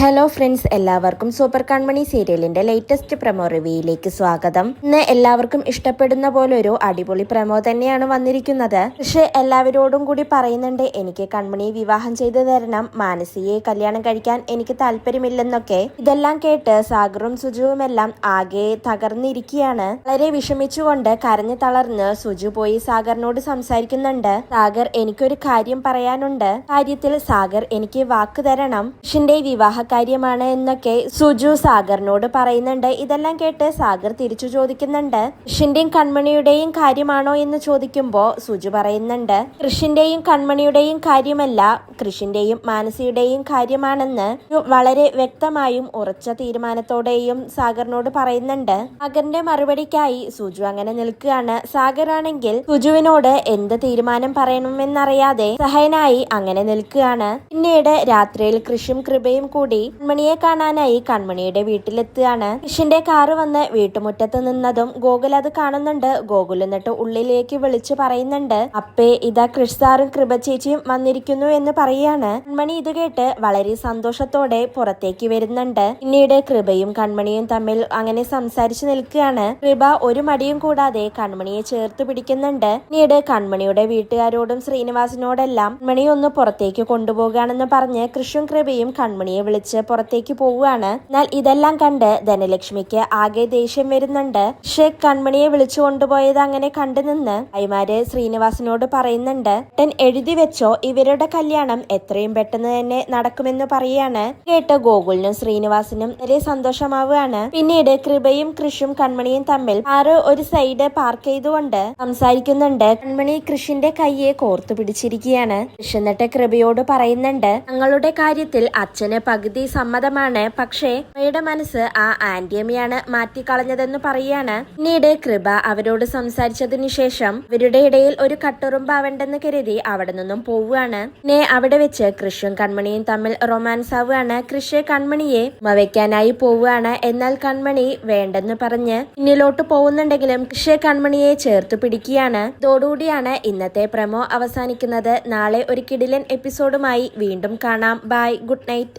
Hello friends എല്ലാവർക്കും super Kanmani സീരിയലിന്റെ latest promo റിവ്യൂയിലേക്ക് സ്വാഗതം. ഇന്ന് എല്ലാവർക്കും ഇഷ്ടപ്പെടുന്ന പോലെ ഒരു അടിപൊളി പ്രമോ തന്നെയാണ് വന്നിരിക്കുന്നത്. പക്ഷെ എല്ലാവരോടും കൂടി പറയുന്നുണ്ട് എനിക്ക് കൺമണിയെ വിവാഹം ചെയ്തു തരണം. മാനസിയെ കല്യാണം കഴിക്കാൻ എനിക്ക് താല്പര്യമില്ലെന്നൊക്കെ. ഇതെല്ലാം കേട്ട് സാഗറും സുജുവും എല്ലാം ആകെ തകർന്നിരിക്കുകയാണ്. വളരെ വിഷമിച്ചുകൊണ്ട് കരഞ്ഞു തളർന്ന് സുജു പോയി സാഗറിനോട് സംസാരിക്കുന്നുണ്ട്. സാഗർ എനിക്കൊരു കാര്യം പറയാനുണ്ട്. കാര്യത്തിൽ സാഗർ എനിക്ക് വാക്ക് തരണം. ഷിന്റെ വിവാഹ കാര്യമാണ് എന്നൊക്കെ സുജു സാഗറിനോട് പറയുന്നുണ്ട്. ഇതെല്ലാം കേട്ട് സാഗർ തിരിച്ചു ചോദിക്കുന്നുണ്ട്. കൃഷിന്റെയും കൺമണിയുടെയും കാര്യമാണോ എന്ന് ചോദിക്കുമ്പോൾ സുജു പറയുന്നുണ്ട്. കൃഷിന്റെയും കൺമണിയുടെയും കാര്യമല്ല കൃഷിന്റെയും മാനസിയുടെയും കാര്യമാണെന്ന് വളരെ വ്യക്തമായും ഉറച്ച തീരുമാനത്തോടെയും സാഗറിനോട് പറയുന്നുണ്ട്. സാഗറിന്റെ മറുപടിക്കായി സുജു അങ്ങനെ നിൽക്കുകയാണ്. സാഗറാണെങ്കിൽ സുജുവിനോട് എന്ത് തീരുമാനം പറയണമെന്നറിയാതെ സഹയനായി അങ്ങനെ നിൽക്കുകയാണ്. പിന്നീട് രാത്രിയിൽ കൃഷിയും കൃപയും കൂടി കൺമണിയെ കാണാനായി കൺമണിയുടെ വീട്ടിലെത്തുകയാണ്. കൃഷിന്റെ കാറ് വന്ന് വീട്ടുമുറ്റത്ത് നിന്നതും ഗോകുൽ അത് കാണുന്നുണ്ട്. ഗോകുൽ എന്നിട്ട് ഉള്ളിലേക്ക് വിളിച്ചു പറയുന്നുണ്ട് അപ്പേ ഇതാ കൃഷ് സാറും കൃപ ചേച്ചിയും വന്നിരിക്കുന്നു എന്ന് പറയാണ്. കൺമണി ഇത് കേട്ട് വളരെ സന്തോഷത്തോടെ പുറത്തേക്ക് വരുന്നുണ്ട്. പിന്നീട് കൃപയും കൺമണിയും തമ്മിൽ അങ്ങനെ സംസാരിച്ചു നിൽക്കുകയാണ്. കൃപ ഒരു മടിയും കൂടാതെ കൺമണിയെ ചേർത്ത് പിടിക്കുന്നുണ്ട്. പിന്നീട് കൺമണിയുടെ വീട്ടുകാരോടും ശ്രീനിവാസിനോടെല്ലാം കൺമണി ഒന്ന് പുറത്തേക്ക് കൊണ്ടുപോകുകയാണെന്ന് പറഞ്ഞ് കൃഷും കൃപയും കൺമണിയെ വിളിച്ച് പുറത്തേക്ക് പോവുകയാണ്. എന്നാൽ ഇതെല്ലാം കണ്ട് ധനലക്ഷ്മിക്ക് ആകെ ദേഷ്യം വരുന്നുണ്ട്. പക്ഷെ കൺമണിയെ വിളിച്ചു കൊണ്ടുപോയത് അങ്ങനെ കണ്ടു നിന്ന് കൈമാര് ശ്രീനിവാസിനോട് പറയുന്നുണ്ട് ഏട്ടൻ എഴുതി വെച്ചോ ഇവരുടെ കല്യാണം എത്രയും പെട്ടെന്ന് തന്നെ നടക്കുമെന്ന് പറയാണ്. കേട്ട് ഗോകുലിനും ശ്രീനിവാസനും വളരെ സന്തോഷമാവുകയാണ്. പിന്നീട് കൃപയും കൃഷും കൺമണിയും തമ്മിൽ ആറ് ഒരു സൈഡ് പാർക്ക് ചെയ്തുകൊണ്ട് സംസാരിക്കുന്നുണ്ട്. കൺമണി കൃഷിന്റെ കൈയെ കോർത്തു പിടിച്ചിരിക്കുകയാണ്. കൃഷ് എന്നിട്ട് കൃപയോട് പറയുന്നുണ്ട് തങ്ങളുടെ കാര്യത്തിൽ അച്ഛന് പകുതി സമ്മതമാണ്. പക്ഷേ അമ്മയുടെ മനസ്സ് ആ ആന്റിയമ്മയാണ് മാറ്റിക്കളഞ്ഞതെന്ന് പറയാണ് പിന്നീട് കൃപ അവരോട് സംസാരിച്ചതിനു ശേഷം ഇവരുടെ ഇടയിൽ ഒരു കട്ടുറുമ്പാവണ്ടെന്ന് കരുതി അവിടെ നിന്നും പോവുകയാണ്. പിന്നെ അവിടെ വെച്ച് കൃഷും കൺമണിയും തമ്മിൽ റൊമാൻസ് ആവുകയാണ്. കൃഷ് കൺമണിയെ മവയ്ക്കാനായി പോവുകയാണ്. എന്നാൽ കൺമണി വേണ്ടെന്ന് പറഞ്ഞ് പിന്നിലോട്ട് പോകുന്നുണ്ടെങ്കിലും കൃഷ് കൺമണിയെ ചേർത്ത് പിടിക്കുകയാണ്. ഇതോടുകൂടിയാണ് ഇന്നത്തെ പ്രമോ അവസാനിക്കുന്നത്. നാളെ ഒരു കിടിലൻ എപ്പിസോഡുമായി വീണ്ടും കാണാം. Bye good night.